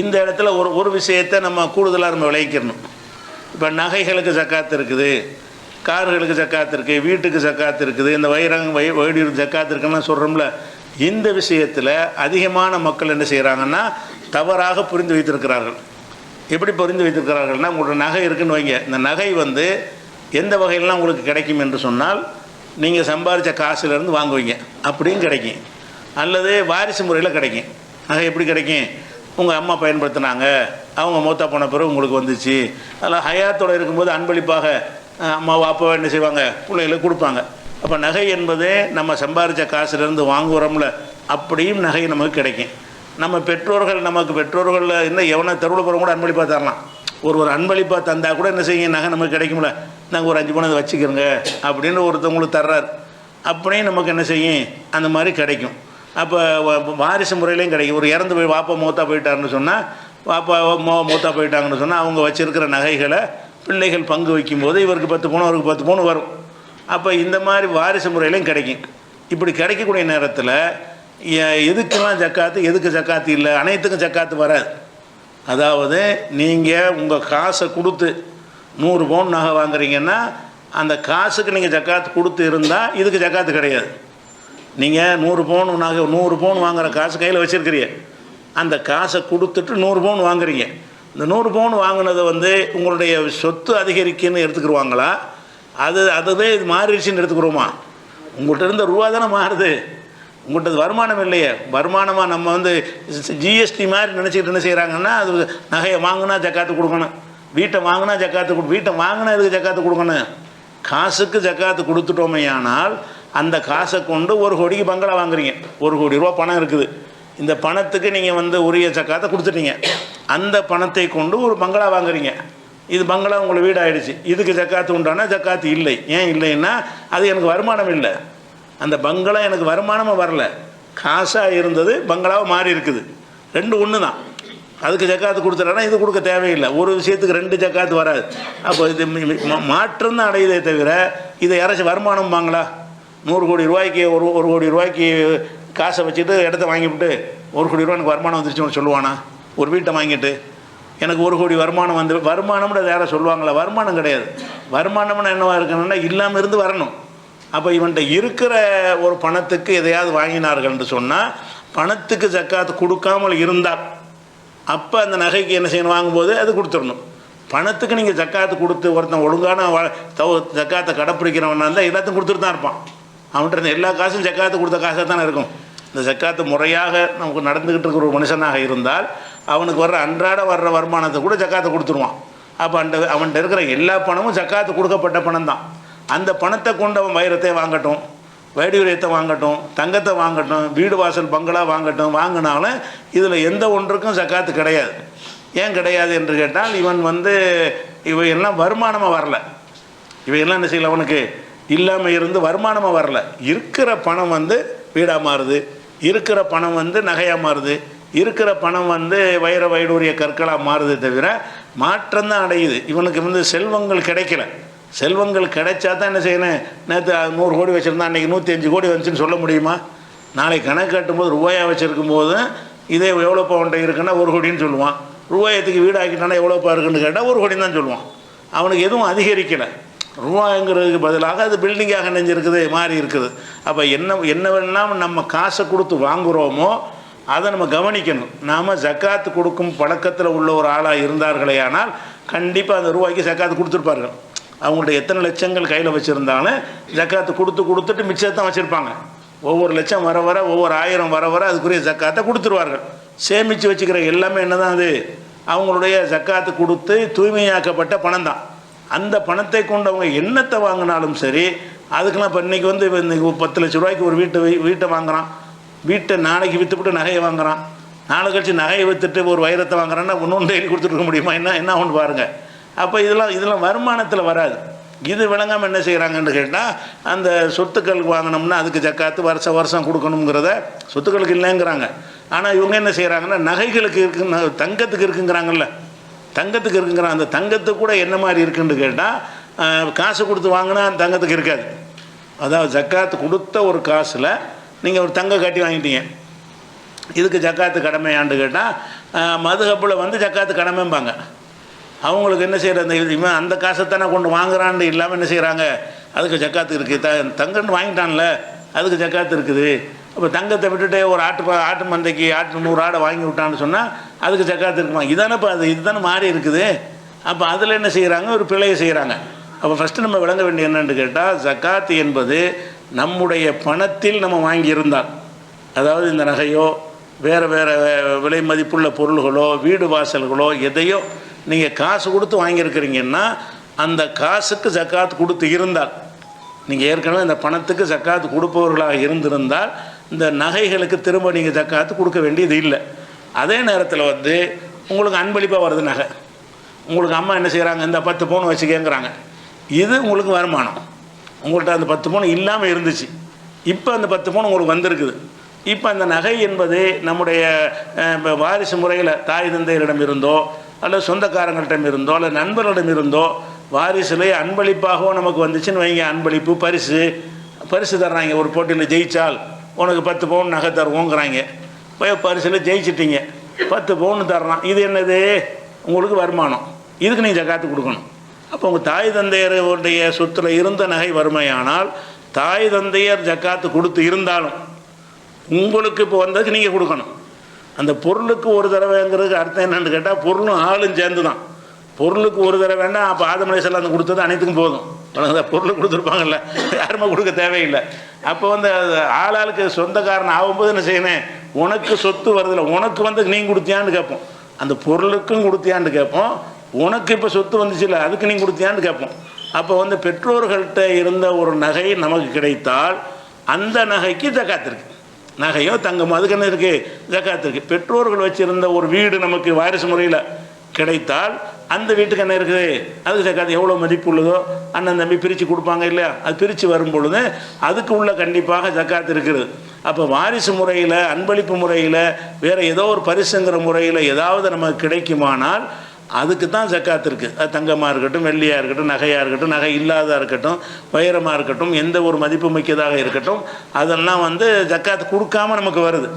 இந்த இடத்துல ஒரு ஒரு விஷயத்தை நம்ம கூடுதலாக நம்ம விளைவிக்கணும். இப்போ நகைகளுக்கு ஜக்காத்து இருக்குது கார்களுக்கு ஜக்காத்து இருக்குது வீட்டுக்கு ஜக்காத்து இருக்குது இந்த வைரங்க வை வைடியூருக்கு ஜக்காத்து இருக்குன்னு சொல்கிறோம்ல இந்த விஷயத்தில் அதிகமான மக்கள் என்ன செய்கிறாங்கன்னா தவறாக புரிந்து வைத்திருக்கிறார்கள். எப்படி புரிந்து வைத்திருக்கிறார்கள்னா உங்களோட நகை இருக்குன்னு வைங்க. இந்த நகை வந்து எந்த வகையிலலாம் உங்களுக்கு கிடைக்கும் என்று சொன்னால் நீங்கள் சம்பாதிச்ச காசுலேருந்து வாங்குவீங்க. அப்படியும் கிடைக்கும். அல்லது வாரிசு முறையில் கிடைக்கும். நகை எப்படி கிடைக்கும்? உங்கள் அம்மா பயன்படுத்தினாங்க. அவங்க மூத்தா போன பிறகு உங்களுக்கு வந்துச்சு. அதில் ஹயாத்தோடு இருக்கும்போது அன்பளிப்பாக அம்மாவை அம்மாவோ அப்பாவோ என்ன செய்வாங்க? பிள்ளைகளுக்கு கொடுப்பாங்க. அப்போ நகை என்பதே நம்ம சம்பாதிச்ச காசுலேருந்து வாங்குகிறோம்ல அப்படியும் நகை நமக்கு கிடைக்கும். நம்ம பெற்றோர்கள் நமக்கு பெற்றோர்களில் இன்னும் எவனை தெருவில் போகிறவங்க கூட அன்பளிப்பாக தரலாம். ஒரு ஒரு அன்பளிப்பாக தந்தால் கூட என்ன செய்யும் நகை நமக்கு கிடைக்கும்ல. நாங்கள் ஒரு அஞ்சு பணம் அதை வச்சுக்கிறோங்க அப்படின்னு ஒருத்தவங்களுக்கு தர்றார். அப்படியும் நமக்கு என்ன செய்யும்? அந்த மாதிரி கிடைக்கும். அப்போ வாரிசு முறையிலையும் கிடைக்கும். ஒரு இறந்து போய் வாப்பா மூத்தா போயிட்டாருன்னு சொன்னால் வாப்பா மோ மூத்தா போயிட்டாங்கன்னு சொன்னால் அவங்க வச்சுருக்கிற நகைகளை பிள்ளைகள் பங்கு வைக்கும்போது இவருக்கு பத்து பவுன் அவருக்கு பத்து பவுன் வரும். அப்போ இந்த மாதிரி வாரிசு முறையிலையும் கிடைக்கும். இப்படி கிடைக்கக்கூடிய நேரத்தில் எதுக்கெல்லாம் ஜக்காத்து எதுக்கு ஜக்காத்து இல்லை? அனைத்துக்கும் ஜக்காத்து வராது. அதாவது நீங்கள் உங்கள் காசை கொடுத்து நூறு பவுன் நகை வாங்குறீங்கன்னா அந்த காசுக்கு நீங்கள் ஜக்காத்து கொடுத்து இருந்தால் இதுக்கு ஜக்காத்து கிடையாது. நீங்கள் நூறு பவுன் நகை நூறு பவுன் வாங்குற காசு கையில் வச்சுருக்கிறீங்க. அந்த காசை கொடுத்துட்டு நூறு பவுன் வாங்குறீங்க. இந்த நூறு பவுன் வாங்கினதை வந்து உங்களுடைய சொத்து அதிகரிக்குன்னு எடுத்துக்கிருவாங்களா? அது அதுவே இது மாறிடுச்சுன்னு எடுத்துக்கிறோமா உங்கள்கிட்ட இருந்த ரூபா தானே மாறுது. உங்கள்கிட்ட வருமானம் இல்லையே. வருமானமாக நம்ம வந்து ஜிஎஸ்டி மாதிரி நினச்சிக்கிட்டு என்ன செய்கிறாங்கன்னா அது நகையை வாங்கினா ஜக்காத்து கொடுக்கணும். வீட்டை வாங்கினா ஜக்காத்து கொடு வீட்டை வாங்கினா இதுக்கு ஜக்காத்து கொடுக்கணும். காசுக்கு ஜக்காத்து கொடுத்துட்டோமே ஆனால் அந்த காசை கொண்டு ஒரு கோடிக்கு பங்களா வாங்குறீங்க. ஒரு கோடி ரூபா பணம் இருக்குது. இந்த பணத்துக்கு நீங்கள் வந்து உரிய ஜக்காத்தை கொடுத்துட்டீங்க. அந்த பணத்தை கொண்டு ஒரு பங்களா வாங்குறீங்க. இது பங்களா உங்களுக்கு வீடு ஆயிடுச்சு இதுக்கு ஜக்காத்து உண்டானா ஜக்காத்து இல்லை. ஏன் இல்லைன்னா அது எனக்கு வருமானம் இல்லை. அந்த பங்களா எனக்கு வருமானமாக வரல. காசாக இருந்தது பங்களாவாக மாறி இருக்குது. ரெண்டு ஒன்று தான் அதுக்கு ஜக்காத்து கொடுத்துட்டா இது கொடுக்க தேவையில்லை. ஒரு விஷயத்துக்கு ரெண்டு ஜக்காத்து வராது. அப்போ இது மா- மாற்றம் தான் அடையுதே தவிர இதை யாராச்சும் வருமானம் வாங்களா? நூறு கோடி ரூபாய்க்கு ஒரு ஒரு கோடி ரூபாய்க்கு காசை வச்சுட்டு இடத்த வாங்கிவிட்டு ஒரு கோடி ரூபா எனக்கு வருமானம் வந்துருச்சுன்னு சொல்லுவானா? ஒரு வீட்டை வாங்கிட்டு. எனக்கு ஒரு கோடி வருமானம் வந்து வருமானம்னு யாரை சொல்லுவாங்களா வருமானம் கிடையாது. வருமானம்னு என்னவாக இருக்கணும்னா இல்லாமல் இருந்து வரணும். அப்போ இவன்கிட்ட இருக்கிற ஒரு பணத்துக்கு எதையாவது வாங்கினார்கள்னு சொன்னால் பணத்துக்கு ஜக்காத்து கொடுக்காமல் இருந்தால் அப்போ அந்த நகைக்கு என்ன செய்யணும்? வாங்கும்போது அது கொடுத்துடணும். பணத்துக்கு நீங்கள் ஜக்காத்து கொடுத்து ஒருத்தன் ஒழுங்கான வா- தவ ஜக்காத்தை கடைப்பிடிக்கிறவனா இருந்தால் எல்லாத்தையும் கொடுத்துட்டு தான் இருப்பான். அவன்கிட்ட இருந்த எல்லா காசும் ஜக்காத்து கொடுத்த காசாக தானே இருக்கும். இந்த ஜக்காத்து முறையாக நமக்கு நடந்துக்கிட்டு இருக்கிற ஒரு மனுஷனாக இருந்தால் அவனுக்கு வர்ற அன்றாட வர்ற வருமானத்தை கூட ஜக்காத்தை கொடுத்துருவான். அப்போ அந்த அவன்கிட்ட இருக்கிற எல்லா பணமும் ஜக்காத்து கொடுக்கப்பட்ட பணம் தான் அந்த பணத்தை கொண்டு அவன் வைரத்தை வாங்கட்டும் வைடூரியத்தை வாங்கட்டும் தங்கத்தை வாங்கட்டும் வீடு வாசல் பங்களா வாங்கட்டும் வாங்கினாலும் இதில் எந்த ஒன்றுக்கும் ஜக்காத்து கிடையாது. ஏன் கிடையாது என்று கேட்டால் இவன் வந்து இவையெல்லாம் வருமானமாக வரல. இவையெல்லாம் என்ன செய்யல அவனுக்கு? இல்லாமல் இருந்து வருமானமாக வரல. இருக்கிற பணம் வந்து வீடாக மாறுது. இருக்கிற பணம் வந்து நகையாக மாறுது. இருக்கிற பணம் வந்து வைர வைடூரிய கற்களாக மாறுதே தவிர மாற்றம்தான் அடையுது. இவனுக்கு வந்து செல்வங்கள் கிடைக்கல. செல்வங்கள் கிடைச்சா தான் என்ன செய்யணும்? நேற்று நூறு கோடி வச்சுருந்தா அன்றைக்கி நூற்றி அஞ்சு கோடி வந்துச்சுன்னு சொல்ல முடியுமா? நாளைக்கு கணக்கு கட்டும்போது ரூபாயாக வச்சுருக்கும் போது இதே எவ்வளோப்பா உன்ட்ட இருக்குன்னா ஒரு கோடின்னு சொல்லுவான். ரூபாயத்துக்கு வீடு ஆக்கிட்டானா எவ்வளோப்பா இருக்குன்னு கேட்டால் ஒரு கோடின்னு தான் சொல்லுவான். அவனுக்கு எதுவும் அதிகரிக்கலை. ரூபாய்ங்கிறதுக்கு பதிலாக அது பில்டிங்காக நெஞ்சிருக்குது மாறி இருக்குது. அப்போ என்ன என்னவெல்லாம் நம்ம காசை கொடுத்து வாங்குகிறோமோ அதை நம்ம கவனிக்கணும். நாம் ஜக்காத்து கொடுக்கும் பழக்கத்தில் உள்ள ஒரு ஆளாக இருந்தார்களே ஆனால் கண்டிப்பாக அந்த ரூபாய்க்கு ஜக்காத்து கொடுத்துருப்பார்கள். அவங்கள்ட்ட எத்தனை லட்சங்கள் கையில் வச்சுருந்தாலும் ஜக்காத்து கொடுத்து கொடுத்துட்டு மிச்சத்தான் வச்சுருப்பாங்க. ஒவ்வொரு லட்சம் வர வர ஒவ்வொரு ஆயிரம் வர வர அதுக்குரிய ஜக்காத்தை கொடுத்துருவார்கள். சேமித்து வச்சுக்கிற எல்லாமே என்ன தான் அது? அவங்களுடைய ஜக்காத்து கொடுத்து தூய்மையாக்கப்பட்ட பணம் தான் அந்த பணத்தை கொண்டு அவங்க என்னத்தை வாங்கினாலும் சரி அதுக்கெல்லாம் இப்போ இன்றைக்கி வந்து இன்றைக்கி பத்து லட்ச ரூபாய்க்கு ஒரு வீட்டை வீட்டை வாங்குகிறான் வீட்டை நாளைக்கு விற்றுப்பட்டு நகையை வாங்குறான். நாளை கழிச்சு நகையை விற்றுட்டு ஒரு வைரத்தை வாங்குறான்னா ஒன்று டெய்லி கொடுத்துருக்க முடியுமா? என்ன என்ன ஒன்று பாருங்கள் அப்போ இதெல்லாம் இதெல்லாம் வருமானத்தில் வராது. இது விளங்காமல் என்ன செய்கிறாங்கன்னு கேட்டால் அந்த சொத்துக்களுக்கு வாங்கினோம்னா அதுக்கு ஜக்காத்து வருஷம் வருஷம் கொடுக்கணுங்கிறத சொத்துக்களுக்கு இல்லைங்கிறாங்க. ஆனால் இவங்க என்ன செய்கிறாங்கன்னா நகைகளுக்கு இருக்கு தங்கத்துக்கு இருக்குங்கிறாங்கல்ல. தங்கத்துக்கு இருக்குங்கிற அந்த தங்கத்துக்கு கூட என்ன மாதிரி இருக்குன்னு கேட்டால் காசு கொடுத்து வாங்கினா அந்த தங்கத்துக்கு இருக்காது. அதாவது ஜக்காத்து கொடுத்த ஒரு காசில் நீங்கள் ஒரு தங்க காட்டி வாங்கிட்டீங்க. இதுக்கு ஜக்காத்து கடமையாண்டு கேட்டால் மதுகப்பில் வந்து ஜக்காத்து கடமைம்பாங்க. அவங்களுக்கு என்ன செய்கிற அந்த இது? இவன் அந்த காசை தானே கொண்டு வாங்குறான்னு இல்லாமல் என்ன செய்கிறாங்க அதுக்கு ஜக்காத்து இருக்குது த தங்கன்னு வாங்கிட்டான்ல அதுக்கு ஜக்காத்து இருக்குது. அப்போ தங்கத்தை விட்டுட்டு ஒரு ஆட்டு ப- ஆட்டு மந்தைக்கு ஆட்டு நூறு ஆடை வாங்கி விட்டான்னு சொன்னால் அதுக்கு ஜக்காத்து இருக்குமா? இதானே இப்போ அது இதுதானே மாறி இருக்குது. அப்போ அதில் என்ன செய்கிறாங்க ஒரு பிழையை செய்கிறாங்க அப்போ ஃபஸ்ட்டு நம்ம விளங்க வேண்டிய என்னென்னு கேட்டால் ஜக்காத்து என்பது நம்முடைய பணத்தில் நம்ம வாங்கியிருந்தால். அதாவது இந்த நகையோ வேறு வேறு விலை மதிப்புள்ள பொருள்களோ வீடு வாசல்களோ எதையோ நீங்கள் காசு கொடுத்து வாங்கியிருக்கிறீங்கன்னா அந்த காசுக்கு ஜக்காத் கொடுத்து இருந்தால் நீங்கள் ஏற்கனவே இந்த பணத்துக்கு ஜக்காத்து கொடுப்பவர்களாக இருந்திருந்தால் இந்த நகைகளுக்கு திரும்ப நீங்கள் ஜக்காத்து கொடுக்க வேண்டியது இல்லை. அதே நேரத்தில் வந்து உங்களுக்கு அன்பளிப்பாக வருது நகை. உங்களுக்கு அம்மா என்ன செய்கிறாங்க இந்த பத்து பவுன் வச்சுக்கேங்கிறாங்க. இது உங்களுக்கு வருமானம். உங்கள்கிட்ட அந்த பத்து பவுன் இல்லாமல் இருந்துச்சு. இப்போ அந்த பத்து பவுன் உங்களுக்கு வந்திருக்குது. இப்போ அந்த நகை என்பது நம்முடைய வாரிசு முறையில் தாய் தந்தையரிடம் இருந்தோ அல்லது சொந்தக்காரங்கள்டம் இருந்தோ அல்லது நண்பர்களிடம் இருந்தோ வாரிசுலேயே அன்பளிப்பாகவோ நமக்கு வந்துச்சுன்னு வைங்க. அன்பளிப்பு பரிசு. பரிசு தர்றாங்க. ஒரு போட்டியில் ஜெயித்தால் உனக்கு பத்து பவுன் நகை தருவோங்கிறாங்க. போய் பரிசில் ஜெயிச்சிட்டிங்க. பத்து பவுன் தர்றான் இது என்னது? உங்களுக்கு வருமானம். இதுக்கு நீங்கள் ஜக்காத்து கொடுக்கணும். அப்போ உங்கள் தாய் தந்தையருடைய சொத்துல இருந்த நகை வறுமையானால் தாய் தந்தையர் ஜக்காத்து கொடுத்து இருந்தாலும் உங்களுக்கு இப்போ வந்ததுக்கு நீங்கள் கொடுக்கணும். அந்த பொருளுக்கு ஒரு தடவைங்கிறதுக்கு அர்த்தம் என்னென்னு கேட்டால் பொருளும் ஆளும் சேர்ந்து தான் பொருளுக்கு ஒரு தடவை வேண்டாம் அப்போ ஆதமலை செல்லாம் கொடுத்தது அனைத்துக்கும் போதும். வழங்குதா? பொருள் கொடுத்துருப்பாங்கல்ல. யாருமே கொடுக்க தேவையில்லை. அப்போ வந்து அது ஆளாளுக்கு சொந்தக்காரன் ஆகும்போது என்ன செய்யணும்? உனக்கு சொத்து வருதில்ல உனக்கு வந்து நீ கொடுத்தியான்னு கேட்போம் அந்த பொருளுக்கும் கொடுத்தியான்னு கேட்போம் உனக்கு இப்போ சொத்து வந்துச்சுல்ல அதுக்கு நீ கொடுத்தியான்னு கேட்போம் அப்போ வந்து பெற்றோர்கள்ட்ட இருந்த ஒரு நகை நமக்கு கிடைத்தால் அந்த நகைக்கு ஜக்காத்திருக்கு நகையோ தங்கம் அதுக்கு என்ன இருக்குது ஜக்காத்திருக்கு பெற்றோர்கள் வச்சுருந்த ஒரு வீடு நமக்கு வாரிசு முறையில் கிடைத்தால் அந்த வீட்டுக்கு என்ன இருக்குது? அதுக்கு ஜக்காத்து எவ்வளோ மதிப்பு உள்ளதோ அண்ணன் தம்பி பிரித்து கொடுப்பாங்க இல்லையா? அது பிரித்து வரும் பொழுது அதுக்கு உள்ள கண்டிப்பாக ஜக்காத்து இருக்குது. அப்போ வாரிசு முறையில் அன்பளிப்பு முறையில் வேறு ஏதோ ஒரு பரிசுங்கிற முறையில் ஏதாவது நமக்கு கிடைக்குமானால் அதுக்கு தான் ஜக்காத் இருக்குது அது தங்கமாக இருக்கட்டும் வெள்ளியாக இருக்கட்டும் நகையாக இருக்கட்டும் நகை இல்லாததாக இருக்கட்டும் வைரமாக இருக்கட்டும் எந்த ஒரு மதிப்பு மிக்கதாக இருக்கட்டும் அதெல்லாம் வந்து ஜக்காத் கொடுக்காம நமக்கு வருது.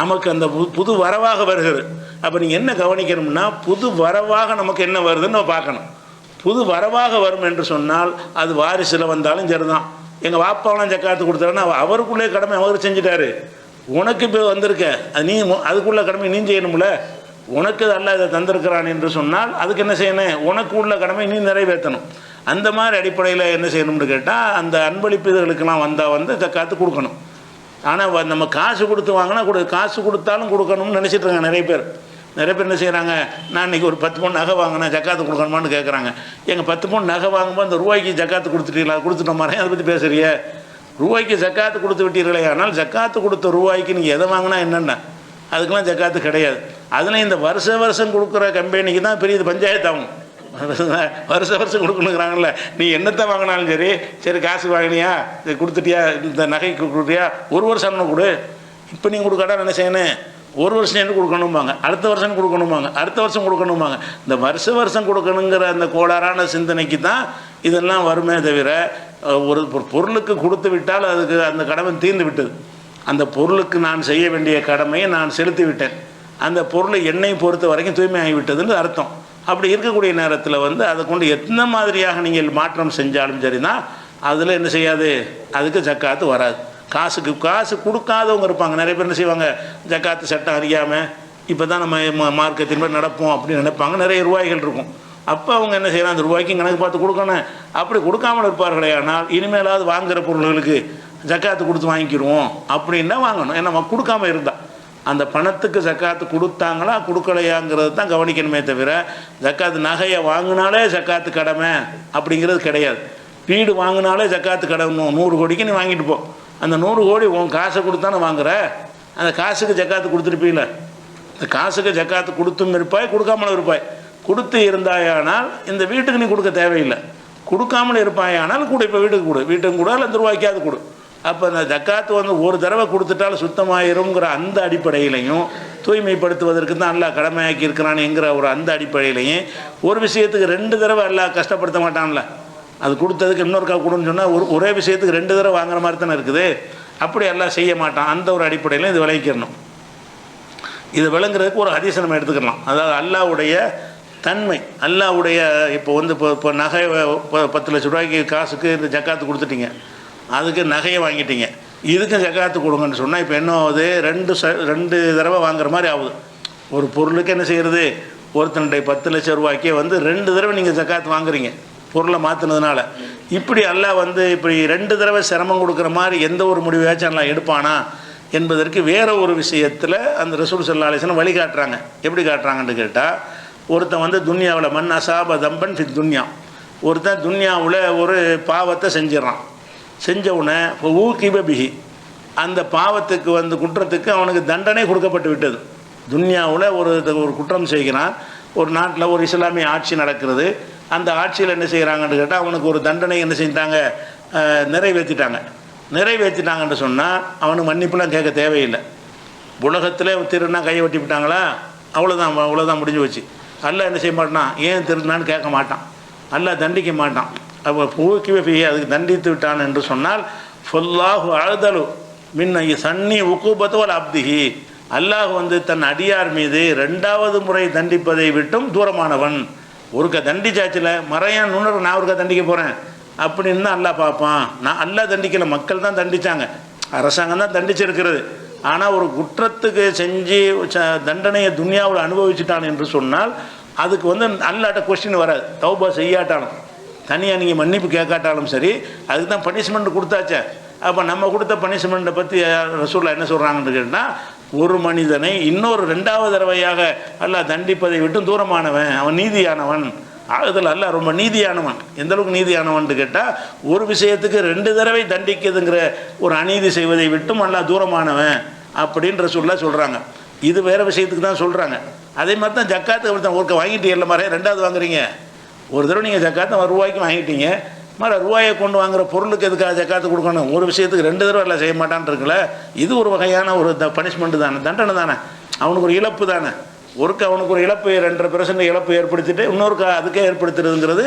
நமக்கு அந்த புது வரவாக வருகிறது. அப்போ நீங்கள் என்ன கவனிக்கணும்னா புது வரவாக நமக்கு என்ன வருதுன்னு நம்ம பார்க்கணும். புது வரவாக வரும் என்று சொன்னால் அது வாரிசில் வந்தாலும் சரிதான். எங்கள் வாப்பாவெல்லாம் ஜக்காத்து கொடுத்தாருன்னா அவருக்குள்ளே கடமை அவர் செஞ்சுட்டாரு. உனக்கு இப்போ வந்திருக்க அது நீ அதுக்குள்ள கடமை நீ செய்யணும்ல. உனக்கு அல்ல இதை தந்திருக்கிறான் என்று சொன்னால் அதுக்கு என்ன செய்யணும்? உனக்கு உள்ள கடமை நீ நிறைவேற்றணும். அந்த மாதிரி அடிப்படையில் என்ன செய்யணும்னு கேட்டால் அந்த அன்பளிப்பு இதுகளுக்கெல்லாம் வந்தால் வந்து ஜக்காத்து கொடுக்கணும். ஆனால் நம்ம காசு கொடுத்து வாங்கினா கொடு காசு கொடுத்தாலும் கொடுக்கணும்னு நினச்சிட்ருக்காங்க நிறைய பேர். நிறைய பேர் என்ன செய்கிறாங்க நான் இன்றைக்கி ஒரு பத்து பவுன் நகை வாங்கினேன் ஜக்காத்து கொடுக்கணுமான்னு கேட்குறாங்க எங்கள் பத்து பவுன் நகை வாங்கும்போது அந்த ரூபாய்க்கு ஜக்காத்து கொடுத்துட்டீங்களா? கொடுத்துட்ட அதை பற்றி பேசுறிய ரூபாய்க்கு ஜக்காத்து கொடுத்து விட்டீர்களே ஆனால் ஜக்காத்து கொடுத்த ரூபாய்க்கு நீங்கள் எதை வாங்கினா என்னென்ன? அதுக்கெல்லாம் ஜக்காத்து கிடையாது. அதில் இந்த வருஷ வருஷம் கொடுக்குற கம்பெனிக்கு தான் பெரிய இது பஞ்சாயத்து ஆகும். வருஷ வருஷம் கொடுக்கணுங்கிறாங்கல்ல நீ என்னத்தை வாங்கினாலும் சரி சரி காசு வாங்கினியா? இது கொடுத்துட்டியா? இந்த நகைக்கு கொடுத்தியா ஒரு வருஷம் கொடு இப்போ நீங்கள் கொடுக்காடா என்ன செய்யணும்? ஒரு வருஷம் என்ன கொடுக்கணும்பாங்க? அடுத்த வருஷம் கொடுக்கணும்பாங்க? அடுத்த வருஷம் கொடுக்கணும்பாங்க? இந்த வருஷ வருஷம் கொடுக்கணுங்கிற அந்த கோளாறான சிந்தனைக்கு தான் இதெல்லாம் வருமே தவிர ஒரு பொருளுக்கு கொடுத்து விட்டால் அதுக்கு அந்த கடமை தீர்ந்து விட்டது. அந்த பொருளுக்கு நான் செய்ய வேண்டிய கடமையை நான் செலுத்தி விட்டேன். அந்த பொருளை என்னை பொறுத்த வரைக்கும் தூய்மை ஆகிவிட்டதுன்னு அர்த்தம். அப்படி இருக்கக்கூடிய நேரத்தில் வந்து அதை கொண்டு எத்தனை மாதிரியாக நீங்கள் மாற்றம் செஞ்சாலும் சரிதான். அதில் என்ன செய்யாது? அதுக்கு ஜக்காத்து வராது. காசுக்கு காசு கொடுக்காதவங்க இருப்பாங்க. நிறைய பேர் என்ன செய்வாங்க? ஜக்காத்து சட்டம் அறியாமல் இப்போ தான் நம்ம மா- மார்க்கத்தின் நடப்போம் அப்படின்னு நினைப்பாங்க. நிறைய ரூபாய்கள் இருக்கும். அப்போ அவங்க என்ன செய்யலாம்? அந்த ரூபாய்க்கும் கணக்கு பார்த்து கொடுக்கணும். அப்படி கொடுக்காமல் இருப்பார்களே ஆனால் இனிமேலாவது வாங்குகிற பொருள்களுக்கு ஜக்காத்து கொடுத்து வாங்கிக்கிடுவோம் அப்படின்னா வாங்கணும். ஏன்னா கொடுக்காம இருந்தால் அந்த பணத்துக்கு ஜக்காத்து கொடுத்தாங்களா கொடுக்கலையாங்கிறது தான் கவனிக்கணுமே தவிர ஜக்காத்து நகையை வாங்கினாலே ஜக்காத்து கடமை அப்படிங்கிறது கிடையாது. வீடு வாங்கினாலே ஜக்காத்து கடமை. நூறு கோடிக்கு நீ வாங்கிட்டு போ. அந்த நூறு கோடி உன் காசை கொடுத்தானே வாங்குற? அந்த காசுக்கு ஜக்காத்து கொடுத்துருப்பீல. இந்த காசுக்கு ஜக்காத்து கொடுத்தும் இருப்பாய் கொடுக்காமலும் இருப்பாய். கொடுத்து இருந்தாயானால் இந்த வீட்டுக்கு நீ கொடுக்க தேவையில்லை. கொடுக்காமல் இருப்பாயானால் கூட இப்போ வீட்டுக்கு கொடு. வீட்டுக்கு கூட இல்லை அந்த ரூபாய்க்காவது கொடு. அப்போ அந்த ஜக்காத்து வந்து ஒரு தடவை கொடுத்துட்டாலும் சுத்தமாயிருங்கிற அந்த அடிப்படையிலையும் தூய்மைப்படுத்துவதற்கு தான் அல்லாஹ் கடமையாக்கி இருக்கிறானுங்கிற ஒரு அந்த அடிப்படையிலையும் ஒரு விஷயத்துக்கு ரெண்டு தடவை அல்லா கஷ்டப்படுத்த மாட்டான்ல. அது கொடுத்ததுக்கு இன்னொருக்கா கொடுன்னு சொன்னால் ஒரு ஒரே விஷயத்துக்கு ரெண்டு தடவை வாங்குற மாதிரி தானே இருக்குது. அப்படி எல்லாம் செய்ய மாட்டான். அந்த ஒரு அடிப்படையில் இது விளைவிக்கிறணும் இது விளங்குறதுக்கு ஒரு ஹதீஸை நம்ம எடுத்துக்கலாம். அதாவது அல்லாவுடைய தன்மை. அல்லாவுடைய இப்போ வந்து இப்போ இப்போ நகை பத்து லட்ச ரூபாய்க்கு காசுக்கு இந்த ஜக்காத்து கொடுத்துட்டீங்க. அதுக்கு நகையை வாங்கிட்டீங்க. இதுக்கும் ஜக்காத்து கொடுங்கன்னு சொன்னால் இப்போ என்ன ஆகுது? ரெண்டு ச ரெண்டு தடவை வாங்குற மாதிரி ஆகுது. ஒரு பொருளுக்கு என்ன செய்கிறது ஒருத்தனுடைய பத்து லட்சம் ரூபாய்க்கே வந்து ரெண்டு தடவை நீங்கள் ஜக்காத்து வாங்குறீங்க. பொருளை மாற்றினதுனால இப்படி அல்ல வந்து இப்படி ரெண்டு தடவை சிரமம் கொடுக்குற மாதிரி எந்த ஒரு முடிவையாச்சும் அல்லாஹ் எடுப்பானா என்பதற்கு வேற ஒரு விஷயத்தில் அந்த ரசூல் சல்லா அலிஸ்லாம் வழி காட்டுறாங்க. எப்படி காட்டுறாங்கன்னு கேட்டால் ஒருத்தன் வந்து துன்யாவில் மண் அசாப தம்பன் ஃபி துன்யா. ஒருத்தன் துன்யாவில் ஒரு பாவத்தை செஞ்சிடறான். செஞ்ச உடனே இப்போ ஊக்கிப பிகி அந்த பாவத்துக்கு வந்து குற்றத்துக்கு அவனுக்கு தண்டனை கொடுக்கப்பட்டு விட்டது. துன்யாவில் ஒரு ஒரு குற்றம் செய்கிறான். ஒரு நாட்டில் ஒரு இஸ்லாமிய ஆட்சி நடக்கிறது. அந்த ஆட்சியில் என்ன செய்கிறாங்கன்னு கேட்டால் அவனுக்கு ஒரு தண்டனை என்ன செஞ்சாங்க நிறைவேற்றிட்டாங்க. நிறைவேற்றிட்டாங்கன்னு சொன்னால் அவனுக்கு மன்னிப்புலாம் கேட்க தேவையில்லை. உலகத்தில் திருடினா கையை வெட்டி விட்டாங்களா? அவ்வளோதான் அவ்வளோதான் முடிஞ்சு வச்சு அல்ல என்ன செய்ய மாட்டான்? ஏன் திருடினான்னு கேட்க மாட்டான். அல்லாஹ் தண்டிக்க மாட்டான். அப்போ பூக்கிவே ஃபிஹி அதுக்கு தண்டித்து விட்டான் என்று சொன்னால் ஃபுல்லாஹு அழுதலு மின்ன சன்னி உக்குபத்துவல் அப்திகி அல்லாஹ் வந்து தன் அடியார் மீது ரெண்டாவது முறை தண்டிப்பதை விட்டும் தூரமானவன். ஒருக்க தண்டிச்சாச்சில் மறையான் நுணர் நான் ஒருக்க தண்டிக்க போகிறேன் அப்படின்னு தான் அல்லாஹ் பார்ப்பான். நான் அல்லா தண்டிக்கலை மக்கள் தான் தண்டிச்சாங்க. அரசாங்கம் தான் தண்டிச்சிருக்கிறது. ஆனால் ஒரு குற்றத்துக்கு செஞ்சு ச- தண்டனையை துன்யாவில் அனுபவிச்சுட்டான் என்று சொன்னால் அதுக்கு வந்து அல்லாட்ட கொஸ்டின் வராது. தௌபா செய்யாட்டாலும். தனியாக நீங்கள் மன்னிப்பு கேட்காட்டாலும் சரி அதுக்கு தான் பனிஷ்மெண்ட் கொடுத்தாச்சே. அப்போ நம்ம கொடுத்த பனிஷ்மெண்ட்டை பற்றி ரசூல்லா என்ன சொல்கிறாங்கன்னு கேட்டால் ஒரு மனிதனை இன்னொரு ரெண்டாவது தடவையாக அல்லாஹ் தண்டிப்பதை விட்டு தூரமானவன் அவன் நீதியானவன். ஆகுதல் அல்ல ரொம்ப நீதியானவன். எந்த அளவுக்கு நீதியானவன் கேட்டால் ஒரு விஷயத்துக்கு ரெண்டு தடவை தண்டிக்குதுங்கிற ஒரு அநீதி செய்வதை விட்டும் அல்லா தூரமானவன் அப்படின்ற சொல்ல சொல்கிறாங்க இது வேறு விஷயத்துக்கு தான் சொல்கிறாங்க அதே மாதிரி தான் ஜக்காத்து ஒருத்தன் ஒருக்க வாங்கிட்டு இல்லை மாதிரி ரெண்டாவது வாங்குறீங்க. ஒரு தடவை நீங்கள் ஜக்காத்து ஒரு ரூபாய்க்கு வாங்கிட்டீங்க. மாதிரி ரூபாயை கொண்டு வாங்குற பொருளுக்கு எதுக்காக ஜக்காத்து கொடுக்கணும்? ஒரு விஷயத்துக்கு ரெண்டு தடவை எல்லாம் செய்ய மாட்டான்னு இருக்குல்ல இது ஒரு வகையான ஒரு த பனிஷ்மெண்ட்டு தானே. தண்டனை தானே. அவனுக்கு ஒரு இழப்பு தானே. ஒருக்கு அவனுக்கு ஒரு இழப்பு ரெண்டரை பெர்சன்ட் இழப்பு ஏற்படுத்திட்டு இன்னொருக்கு அதுக்கே ஏற்படுத்துறதுங்கிறது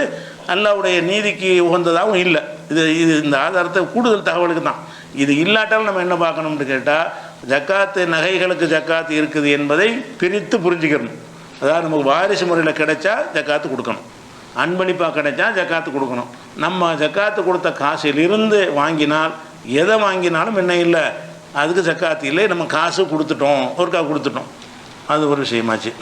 அல்லாவுடைய நீதிக்கு உகந்ததாகவும் இல்லை. இது இது இந்த ஆதாரத்தை கூடுதல் தகவலுக்கு தான். இது இல்லாட்டாலும் நம்ம என்ன பார்க்கணும்னு கேட்டால் ஜக்காத்து நகைகளுக்கு ஜக்காத்து இருக்குது என்பதை பிரித்து புரிஞ்சுக்கணும். அதாவது நமக்கு வாரிசு முறையில் கிடைச்சா ஜக்காத்து கொடுக்கணும். அன்பளிப்பாக கிடைச்சா ஜக்காத்து கொடுக்கணும். நம்ம ஜக்காத்து கொடுத்த காசிலிருந்து வாங்கினால் எதை வாங்கினாலும் என்ன இல்லை? அதுக்கு ஜக்காத்து இல்லை. நம்ம காசு கொடுத்துட்டோம் ஒருக்கா கொடுத்துட்டோம். அது ஒரு விஷயமாச்சு.